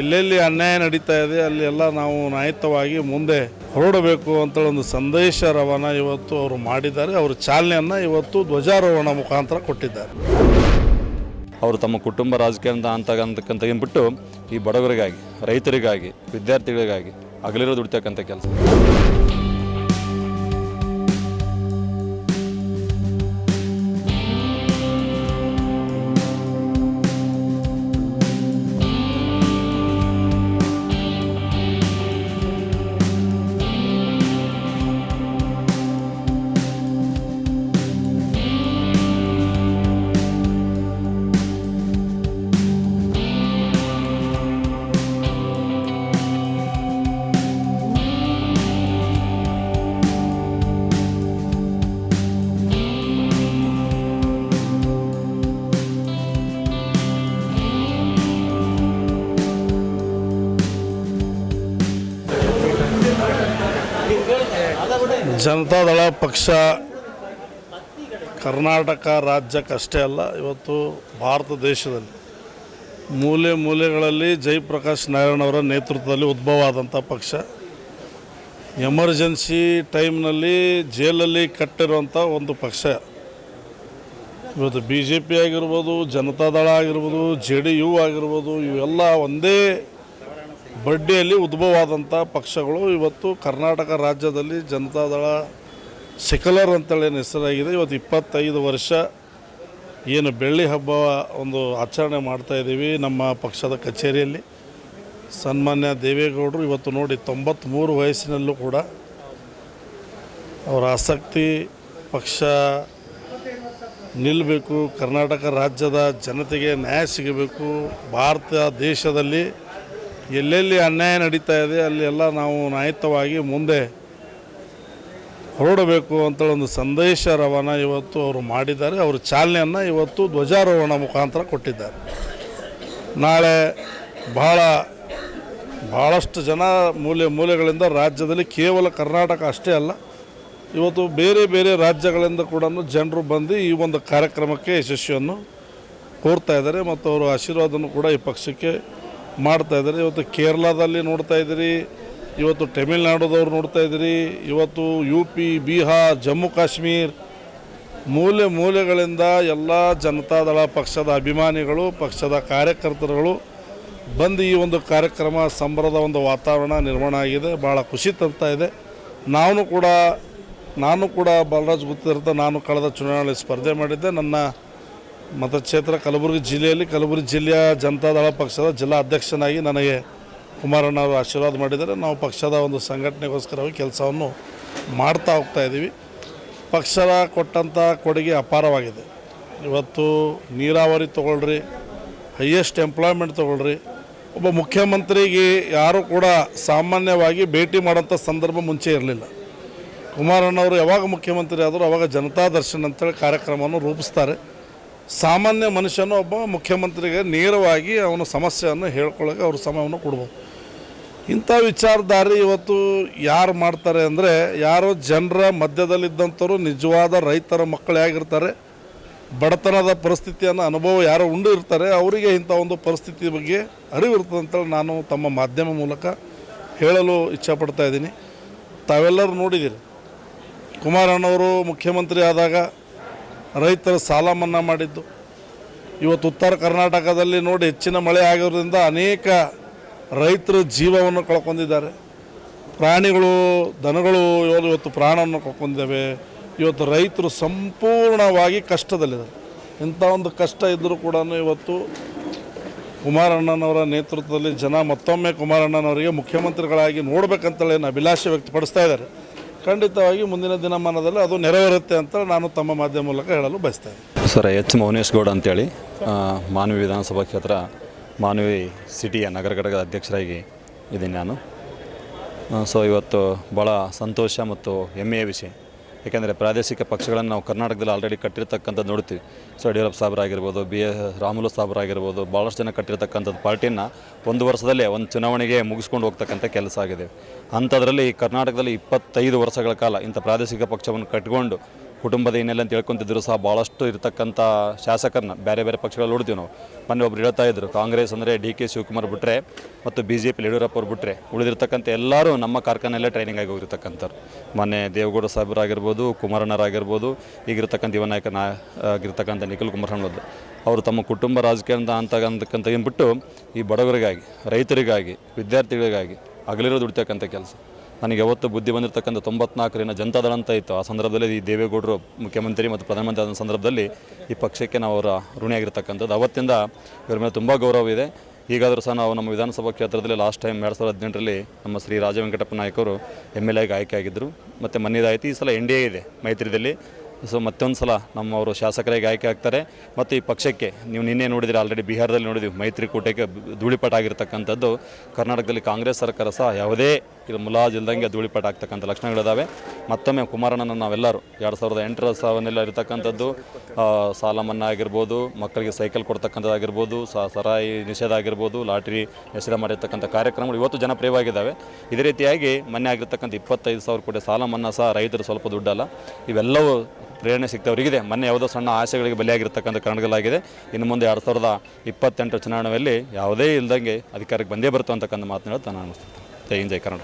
ಎಲ್ಲೆಲ್ಲಿ ಅನ್ಯಾಯ ನಡೀತಾ ಇದೆ, ಅಲ್ಲಿ ಎಲ್ಲ ನಾವು ನ್ಯಾಯಯುತವಾಗಿ ಮುಂದೆ ಹೊರಡಬೇಕು ಅಂತೇಳಿ ಒಂದು ಸಂದೇಶ ರವಾನ ಇವತ್ತು ಅವರು ಮಾಡಿದ್ದಾರೆ. ಅವರು ಚಾಲನೆಯನ್ನು ಇವತ್ತು ಧ್ವಜಾರೋಹಣ ಮುಖಾಂತರ ಕೊಟ್ಟಿದ್ದಾರೆ. ಅವರು ತಮ್ಮ ಕುಟುಂಬ ರಾಜಕೀಯ ಅಂತ ಅಂತಕ್ಕಂಥ ಬಿಟ್ಟು ಈ ಬಡವರಿಗಾಗಿ, ರೈತರಿಗಾಗಿ, ವಿದ್ಯಾರ್ಥಿಗಳಿಗಾಗಿ ಆಗಲಿರೋ ದುಡಿತಕ್ಕಂಥ ಕೆಲಸ. ಜನತಾದಳ ಪಕ್ಷ ಕರ್ನಾಟಕ ರಾಜ್ಯಕ್ಕಷ್ಟೇ ಅಲ್ಲ, ಇವತ್ತು ಭಾರತ ದೇಶದಲ್ಲಿ ಮೂಲೆ ಮೂಲೆಗಳಲ್ಲಿ ಜಯಪ್ರಕಾಶ್ ನಾರಾಯಣ್ ಅವರ ನೇತೃತ್ವದಲ್ಲಿ ಉದ್ಭವ ಆದಂಥ ಪಕ್ಷ. ಎಮರ್ಜೆನ್ಸಿ ಟೈಮ್ನಲ್ಲಿ ಜೈಲಲ್ಲಿ ಕಟ್ಟಿರುವಂಥ ಒಂದು ಪಕ್ಷ. ಇವತ್ತು ಬಿ ಜೆ ಪಿ ಆಗಿರ್ಬೋದು ಜನತಾದಳ ಆಗಿರ್ಬೋದು, ಜೆ ಡಿ ಯು ಆಗಿರ್ಬೋದು, ಇವೆಲ್ಲ ಒಂದೇ ಬಡ್ಡಿಯಲ್ಲಿ ಉದ್ಭವವಾದಂಥ ಪಕ್ಷಗಳು ಇವತ್ತು ಕರ್ನಾಟಕ ರಾಜ್ಯದಲ್ಲಿ ಜನತಾದಳ ಸೆಕ್ಯುಲರ್ ಅಂತೇಳಿ ಏನು ಹೆಸರಾಗಿದೆ. ಇವತ್ತು ಇಪ್ಪತ್ತೈದು ವರ್ಷ ಏನು ಬೆಳ್ಳಿ ಹಬ್ಬ ಒಂದು ಆಚರಣೆ ಮಾಡ್ತಾ ಇದ್ದೀವಿ ನಮ್ಮ ಪಕ್ಷದ ಕಚೇರಿಯಲ್ಲಿ. ಸನ್ಮಾನ್ಯ ದೇವೇಗೌಡರು ಇವತ್ತು ನೋಡಿ ತೊಂಬತ್ತ್ಮೂರು ವಯಸ್ಸಿನಲ್ಲೂ ಕೂಡ ಅವರ ಆಸಕ್ತಿ ಪಕ್ಷ ನಿಲ್ಲಬೇಕು ಕರ್ನಾಟಕ ರಾಜ್ಯದ ಜನತೆಗೆ ನ್ಯಾಯ ಸಿಗಬೇಕು, ಭಾರತ ದೇಶದಲ್ಲಿ ಎಲ್ಲೆಲ್ಲಿ ಅನ್ಯಾಯ ನಡೀತಾ ಇದೆ, ಅಲ್ಲಿ ಎಲ್ಲ ನಾವು ನ್ಯಾಯಯುತವಾಗಿ ಮುಂದೆ ಹೊರಡಬೇಕು ಅಂತೇಳಿ ಒಂದು ಸಂದೇಶ ರವಾನ ಇವತ್ತು ಅವರು ಮಾಡಿದ್ದಾರೆ. ಅವರು ಚಾಲನೆಯನ್ನು ಇವತ್ತು ಧ್ವಜಾರೋಹಣ ಮುಖಾಂತರ ಕೊಟ್ಟಿದ್ದಾರೆ. ನಾಳೆ ಬಹಳ ಭಾಳಷ್ಟು ಜನ ಮೂಲೆ, ಮೂಲೆಗಳಿಂದ ರಾಜ್ಯದಲ್ಲಿ ಕೇವಲ ಕರ್ನಾಟಕ ಅಷ್ಟೇ ಅಲ್ಲ, ಇವತ್ತು ಬೇರೆ ಬೇರೆ ರಾಜ್ಯಗಳಿಂದ ಕೂಡ ಜನರು ಬಂದು ಈ ಒಂದು ಕಾರ್ಯಕ್ರಮಕ್ಕೆ ಯಶಸ್ವಿಯನ್ನು ಕೋರ್ತಾ ಇದ್ದಾರೆ ಮತ್ತು ಅವರು ಆಶೀರ್ವಾದನೂ ಕೂಡ ಈ ಪಕ್ಷಕ್ಕೆ ಮಾಡ್ತಾ ಇದ್ದಾರೆ. ಇವತ್ತು ಕೇರಳದಲ್ಲಿ ನೋಡ್ತಾ ಇದ್ದೀರಿ. ಇವತ್ತು ತಮಿಳ್ನಾಡುದವ್ರು ನೋಡ್ತಾ ಇದ್ದೀರಿ. ಇವತ್ತು ಯು ಪಿ ಬಿಹಾರ್ ಜಮ್ಮು ಕಾಶ್ಮೀರ್ ಮೂಲೆ ಮೂಲೆಗಳಿಂದ ಎಲ್ಲ ಜನತಾದಳ ಪಕ್ಷದ ಅಭಿಮಾನಿಗಳು, ಪಕ್ಷದ ಕಾರ್ಯಕರ್ತರುಗಳು ಬಂದು ಈ ಒಂದು ಕಾರ್ಯಕ್ರಮ ಸಂಭ್ರದ ಒಂದು ವಾತಾವರಣ ನಿರ್ಮಾಣ ಆಗಿದೆ. ಭಾಳ ಖುಷಿ ತರ್ತಾ ಇದೆ. ನಾನು ಕೂಡ ನಾನು ಕೂಡ ಬಲರಾಜ್ ಗುತ್ತಿರ್ತ ನಾನು ಕಳೆದ ಚುನಾವಣೆಯಲ್ಲಿ ಸ್ಪರ್ಧೆ ಮಾಡಿದ್ದೆ. ನನ್ನ ಮತಕ್ಷೇತ್ರ ಕಲಬುರಗಿ ಜಿಲ್ಲೆಯಲ್ಲಿ ಕಲಬುರಗಿ ಜಿಲ್ಲೆಯ ಜನತಾದಳ ಪಕ್ಷದ ಜಿಲ್ಲಾ ಅಧ್ಯಕ್ಷನಾಗಿ ನನಗೆ ಕುಮಾರಣ್ಣ ಅವರು ಆಶೀರ್ವಾದ ಮಾಡಿದರೆ ನಾವು ಪಕ್ಷದ ಒಂದು ಸಂಘಟನೆಗೋಸ್ಕರವಾಗಿ ಕೆಲಸವನ್ನು ಮಾಡ್ತಾ ಹೋಗ್ತಾ ಇದ್ದೀವಿ. ಪಕ್ಷದ ಕೊಟ್ಟಂಥ ಕೊಡುಗೆ ಅಪಾರವಾಗಿದೆ. ಇವತ್ತು ನೀರಾವರಿ ತೊಗೊಳ್ರಿ ಹೈಯೆಸ್ಟ್ ಎಂಪ್ಲಾಯ್ಮೆಂಟ್ ತೊಗೊಳ್ರಿ, ಒಬ್ಬ ಮುಖ್ಯಮಂತ್ರಿಗೆ ಯಾರೂ ಕೂಡ ಸಾಮಾನ್ಯವಾಗಿ ಭೇಟಿ ಮಾಡೋಂಥ ಸಂದರ್ಭ ಮುಂಚೆ ಇರಲಿಲ್ಲ. ಕುಮಾರಣ್ಣವರು ಯಾವಾಗ ಮುಖ್ಯಮಂತ್ರಿ ಆದರೂ ಅವಾಗ ಜನತಾ ದರ್ಶನ್ ಅಂತೇಳಿ ಕಾರ್ಯಕ್ರಮವನ್ನು ರೂಪಿಸ್ತಾರೆ. ಸಾಮಾನ್ಯ ಮನುಷ್ಯನು ಒಬ್ಬ ಮುಖ್ಯಮಂತ್ರಿಗೆ ನೇರವಾಗಿ ಅವನ ಸಮಸ್ಯೆಯನ್ನು ಹೇಳ್ಕೊಳ್ಳೋಕೆ ಅವ್ರ ಸಮಯವನ್ನು ಕೊಡ್ಬೋದು. ಇಂಥ ವಿಚಾರಧಾರೆ ಇವತ್ತು ಯಾರು ಮಾಡ್ತಾರೆ ಅಂದರೆ ಯಾರೋ ಜನರ ಮಧ್ಯದಲ್ಲಿದ್ದಂಥವ್ರು ನಿಜವಾದ ರೈತರ ಮಕ್ಕಳೇ ಆಗಿರ್ತಾರೆ. ಬಡತನದ ಪರಿಸ್ಥಿತಿಯನ್ನು ಅನುಭವ ಯಾರು ಉಂಡು ಇರ್ತಾರೆ. ಅವರಿಗೆ ಇಂಥ ಒಂದು ಪರಿಸ್ಥಿತಿ ಬಗ್ಗೆ ಅರಿವಿರ್ತದೆ ಅಂತೇಳಿ ನಾನು ತಮ್ಮ ಮಾಧ್ಯಮ ಮೂಲಕ ಹೇಳಲು ಇಚ್ಛಪಡ್ತಾ ಇದ್ದೀನಿ. ತಾವೆಲ್ಲರೂ ನೋಡಿದ್ದೀರಿ ಕುಮಾರಣ್ಣವರು ಮುಖ್ಯಮಂತ್ರಿ ಆದಾಗ ರೈತರ ಸಾಲ ಮನ್ನಾ ಮಾಡಿದ್ದು. ಇವತ್ತು ಉತ್ತರ ಕರ್ನಾಟಕದಲ್ಲಿ ನೋಡಿ ಹೆಚ್ಚಿನ ಮಳೆ ಆಗಿರೋದ್ರಿಂದ ಅನೇಕ ರೈತರು ಜೀವವನ್ನು ಕಳ್ಕೊಂಡಿದ್ದಾರೆ. ಪ್ರಾಣಿಗಳು, ದನಗಳು ಇವತ್ತು ಪ್ರಾಣವನ್ನು ಕಳ್ಕೊಂಡಿದ್ದಾವೆ. ಇವತ್ತು ರೈತರು ಸಂಪೂರ್ಣವಾಗಿ ಕಷ್ಟದಲ್ಲಿದ್ದಾರೆ. ಇಂಥ ಒಂದು ಕಷ್ಟ ಇದ್ದರೂ ಕೂಡ ಇವತ್ತು ಕುಮಾರಣ್ಣನವರ ನೇತೃತ್ವದಲ್ಲಿ ಜನ ಮತ್ತೊಮ್ಮೆ ಕುಮಾರಣ್ಣನವರಿಗೆ ಮುಖ್ಯಮಂತ್ರಿಗಳಾಗಿ ನೋಡಬೇಕಂತೇಳಿ ಅಭಿಲಾಷೆ ವ್ಯಕ್ತಪಡಿಸ್ತಾ ಇದ್ದಾರೆ. ಖಂಡಿತವಾಗಿ ಮುಂದಿನ ದಿನಮಾನದಲ್ಲಿ ಅದು ನೆರವೇರುತ್ತೆ ಅಂತ ನಾನು ತಮ್ಮ ಮಾಧ್ಯಮ ಮೂಲಕ ಹೇಳಲು ಬಯಸ್ತೇನೆ ಸರ್, ಎಚ್ ಮೌನೇಶ್ ಗೌಡ ಅಂತೇಳಿ ಮಾನವಿ ವಿಧಾನಸಭಾ ಕ್ಷೇತ್ರ ಮಾನವಿ ಸಿಟಿಯ ನಗರ ಘಟಕದ ಅಧ್ಯಕ್ಷರಾಗಿ ಇದ್ದೀನಿ ನಾನು. ಸೊ, ಇವತ್ತು ಭಾಳ ಸಂತೋಷ ಮತ್ತು ಹೆಮ್ಮೆಯ ವಿಷಯ. ಏಕೆಂದರೆ ಪ್ರಾದೇಶಿಕ ಪಕ್ಷಗಳನ್ನು ನಾವು ಕರ್ನಾಟಕದಲ್ಲಿ ಆಲ್ರೆಡಿ ಕಟ್ಟಿರ್ತಕ್ಕಂಥದ್ದು ನೋಡ್ತೀವಿ ಸೊ, ಯಡಿಯೂರಪ್ಪ ಸಾಹೇಬರಾಗಿರ್ಬೋದು ಬಿ ಎ ರಾಮುಲು ಆಗಿರ್ಬೋದು ಭಾಳಷ್ಟು ಜನ ಕಟ್ಟಿರ್ತಕ್ಕಂಥದ್ದು ಪಾರ್ಟಿನ ಒಂದು ವರ್ಷದಲ್ಲೇ ಒಂದು ಚುನಾವಣೆಗೆ ಮುಗಿಸ್ಕೊಂಡು ಹೋಗ್ತಕ್ಕಂಥ ಕೆಲಸ ಆಗಿದೆ. ಅಂಥದ್ರಲ್ಲಿ ಕರ್ನಾಟಕದಲ್ಲಿ ಇಪ್ಪತ್ತೈದು ವರ್ಷಗಳ ಕಾಲ ಇಂಥ ಪ್ರಾದೇಶಿಕ ಪಕ್ಷವನ್ನು ಕಟ್ಟಿಕೊಂಡು ಕುಟುಂಬದ ಏನೆಲ್ಲ ಅಂತ ಹೇಳ್ಕೊತಿದ್ರು ಸಹ ಭಾಳಷ್ಟು ಇರತಕ್ಕಂಥ ಶಾಸಕರನ್ನ ಬೇರೆ ಬೇರೆ ಪಕ್ಷಗಳಲ್ಲಿ ನೋಡ್ತೀವಿ ನಾವು. ಮೊನ್ನೆ ಒಬ್ರು ಹೇಳ್ತಾ ಇದ್ರು, ಕಾಂಗ್ರೆಸ್ ಅಂದರೆ ಡಿ ಕೆ ಶಿವಕುಮಾರ್ ಬಿಟ್ಟರೆ ಮತ್ತು ಬಿ ಜೆ ಪಿ ಯಡಿಯೂರಪ್ಪ ಅವ್ರು ಬಿಟ್ಟರೆ ಉಳಿದಿರ್ತಕ್ಕಂಥ ಎಲ್ಲರೂ ನಮ್ಮ ಕಾರ್ಖಾನೆಯಲ್ಲೇ ಟ್ರೈನಿಂಗ್ ಆಗಿ ಹೋಗಿರ್ತಕ್ಕಂಥವ್ರು. ಮೊನ್ನೆ ದೇವೇಗೌಡ ಸಾಹೇಬರಾಗಿರ್ಬೋದು ಕುಮಾರಣ್ಣರಾಗಿರ್ಬೋದು, ಈಗಿರ್ತಕ್ಕಂಥ ಯುವ ನಾಯಕ ನಾ ಆಗಿರ್ತಕ್ಕಂಥ ನಿಖಿಲ್ ಕುಮಾರಸ್ವಾಮಿ ಅವರು ತಮ್ಮ ಕುಟುಂಬ ರಾಜಕೀಯದಿಂದ ಅಂತ ಅಂತಕ್ಕಂಥ ಬಿಟ್ಟು ಈ ಬಡವರಿಗಾಗಿ, ರೈತರಿಗಾಗಿ, ವಿದ್ಯಾರ್ಥಿಗಳಿಗಾಗಿ ಹಗಲಿರೋ ದುಡಿತಕ್ಕಂಥ ಕೆಲಸ. ನನಗೆ ಯಾವತ್ತು ಬುದ್ಧಿ ಬಂದಿರತಕ್ಕಂಥ ತೊಂಬತ್ನಾಲ್ಕರಿನ ಜನತಾದಳ ಅಂತ ಇತ್ತು. ಆ ಸಂದರ್ಭದಲ್ಲಿ ಈ ದೇವೇಗೌಡರು ಮುಖ್ಯಮಂತ್ರಿ ಮತ್ತು ಪ್ರಧಾನಮಂತ್ರಿ ಆದ ಸಂದರ್ಭದಲ್ಲಿ ಈ ಪಕ್ಷಕ್ಕೆ ನಾವು ಅವರ ಋಣಿಯಾಗಿರ್ತಕ್ಕಂಥದ್ದು. ಅವತ್ತಿಂದ ಇವರ ಮೇಲೆ ತುಂಬ ಗೌರವ ಇದೆ. ಈಗಾದರೂ ಸಹ ನಾವು ನಮ್ಮ ವಿಧಾನಸಭಾ ಕ್ಷೇತ್ರದಲ್ಲಿ ಲಾಸ್ಟ್ ಟೈಮ್ ಎರಡು ಸಾವಿರದ ಹದಿನೆಂಟರಲ್ಲಿ ನಮ್ಮ ಶ್ರೀ ರಾಜವೆಂಕಟಪ್ಪ ನಾಯಕರು ಎಂ ಎಲ್ ಎಗೆ ಆಯ್ಕೆ ಆಗಿದ್ದರು ಮತ್ತು ಮನ್ನಿದಾಯಿತು ಈ ಸಲ ಎನ್ ಡಿ ಎ ಇದೆ ಮೈತ್ರಿದಲ್ಲಿ. ಸೊ ಮತ್ತೊಂದು ಸಲ ನಮ್ಮವರು ಶಾಸಕರಾಗಿ ಆಯ್ಕೆ ಆಗ್ತಾರೆ. ಮತ್ತು ಈ ಪಕ್ಷಕ್ಕೆ ನೀವು ನಿನ್ನೆ ನೋಡಿದರೆ ಆಲ್ರೆಡಿ ಬಿಹಾರದಲ್ಲಿ ನೋಡಿದ್ವಿ ಮೈತ್ರಿಕೂಟಕ್ಕೆ ಧೂಳಿಪಟ ಆಗಿರ್ತಕ್ಕಂಥದ್ದು ಕರ್ನಾಟಕದಲ್ಲಿ ಕಾಂಗ್ರೆಸ್ ಸರ್ಕಾರ ಸಹ ಯಾವುದೇ ಇದು ಮುಲಾಜ್ ಇಲ್ದಂಗೆ ಧೂಳಿಪಟ ಆಗ್ತಕ್ಕಂಥ ಲಕ್ಷಣಗಳಿದ್ದಾವೆ ಮತ್ತೊಮ್ಮೆ ಕುಮಾರಣ್ಣನ ನಾವೆಲ್ಲರೂ ಎರಡು ಸಾವಿರದ ಎಂಟರ ಸಾವನ್ನೆಲ್ಲ ಇರತಕ್ಕಂಥದ್ದು ಸಾಲ ಮನ್ನಾ ಆಗಿರ್ಬೋದು, ಮಕ್ಕಳಿಗೆ ಸೈಕಲ್ ಕೊಡ್ತಕ್ಕಂಥದ್ದಾಗಿರ್ಬೋದು ಸರಾಯಿ ನಿಷೇಧ ಆಗಿರ್ಬೋದು, ಲಾಟ್ರಿ ನಿಷೇಧ ಮಾಡಿರ್ತಕ್ಕಂಥ ಕಾರ್ಯಕ್ರಮಗಳು ಇವತ್ತು ಜನಪ್ರಿಯವಾಗಿದ್ದಾವೆ ಇದೇ ರೀತಿಯಾಗಿ ಮೊನ್ನೆ ಆಗಿರ್ತಕ್ಕಂಥ ಇಪ್ಪತ್ತೈದು ಸಾವಿರ ಕೋಟಿ ಸಾಲ ಮನ್ನಾ ಸಹ ರೈತರು ಸ್ವಲ್ಪ ದುಡ್ಡಲ್ಲ. ಇವೆಲ್ಲವೂ ಪ್ರೇರಣೆ ಸಿಗ್ತವರಿಗಿದೆ ಮೊನ್ನೆ ಯಾವುದೋ ಸಣ್ಣ ಆಸೆಗಳಿಗೆ ಬಲಿಯಾಗಿರ್ತಕ್ಕಂಥ ಕಾರಣಗಳಾಗಿದೆ. ಇನ್ನು ಮುಂದೆ ಎರಡು ಸಾವಿರದ ಇಪ್ಪತ್ತೆಂಟರ ಚುನಾವಣೆಯಲ್ಲಿ ಯಾವುದೇ ಇಲ್ಲದಂಗೆ ಅಧಿಕಾರಕ್ಕೆ ಬಂದೇ ಬರುತ್ತೆ ಅಂತಕ್ಕಂಥ ಮಾತನಾಡೋದು ನಾನು ಅನಿಸ್ತೇನೆ. ಜೈ ಹಿಂದ್ ಜೈ ಕನ್ನಡ